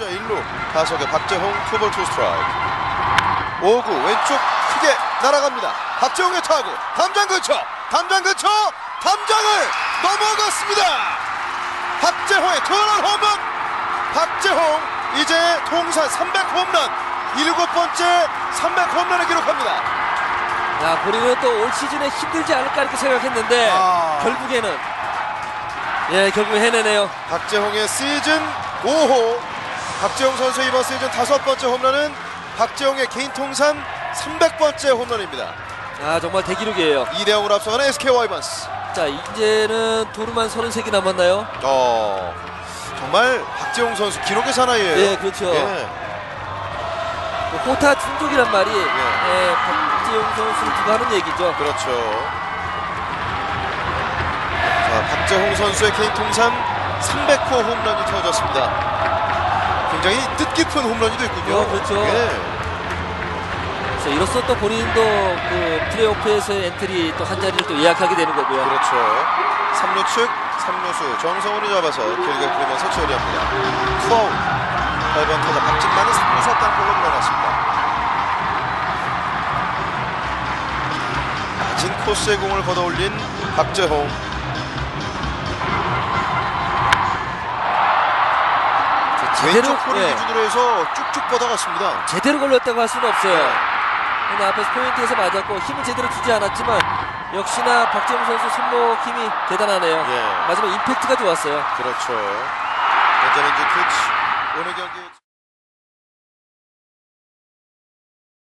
주자 1루. 타석에 박재홍 투볼 투 스트라이크. 5구 왼쪽 크게 날아갑니다. 박재홍의 타구. 담장 근처. 담장 근처. 담장을 넘어갔습니다. 박재홍의 투런 홈런. 박재홍 이제 통산 300 홈런. 일곱 번째 300 홈런을 기록합니다. 야, 본인은 또 올 시즌에 힘들지 않을까 이렇게 생각했는데 아. 결국에는 예, 결국 해내네요. 박재홍의 시즌 5호 박재홍 선수 이번 시즌 다섯 번째 홈런은 박재홍의 개인 통산 300번째 홈런입니다 아, 정말 대기록이에요. 2대 0으로 앞서가는 SK 와이번스 자, 이제는 도루만 33개 남았나요? 어 정말 박재홍 선수 기록의 사나이예요 예, 그렇죠. 예. 그 호타 충족이란 말이 예, 박지용 선수를 두고 하는 얘기죠. 그렇죠 자 박재홍 선수의 개인 통산 300호 홈런이 터졌습니다 굉장히 뜻깊은 홈런이도 있군요 어, 그렇죠. 예. 그래서 이로써 또 본인도 그 플레이오프에서의 엔트리 또 한 자리를 또 예약하게 되는 거고요. 그렇죠. 3루 측 3루수 정성훈이 잡아서 길게 부르면서 처리합니다. 투아웃. 8번 타자 박진만은 3루수 땅볼로 물러났습니다. 낮은 코스의 공을 걷어올린 박재홍. 제대로 왼쪽 예, 기준으로 해서 쭉쭉 뻗어갔습니다. 제대로 걸렸다고 할 수는 없어요. 근데 앞에서 포인트에서 맞았고 힘을 제대로 주지 않았지만 역시나 박재용 선수 손목 힘이 대단하네요. 예. 마지막 임팩트가 좋았어요. 그렇죠. 벤자민 주키치 오늘 경기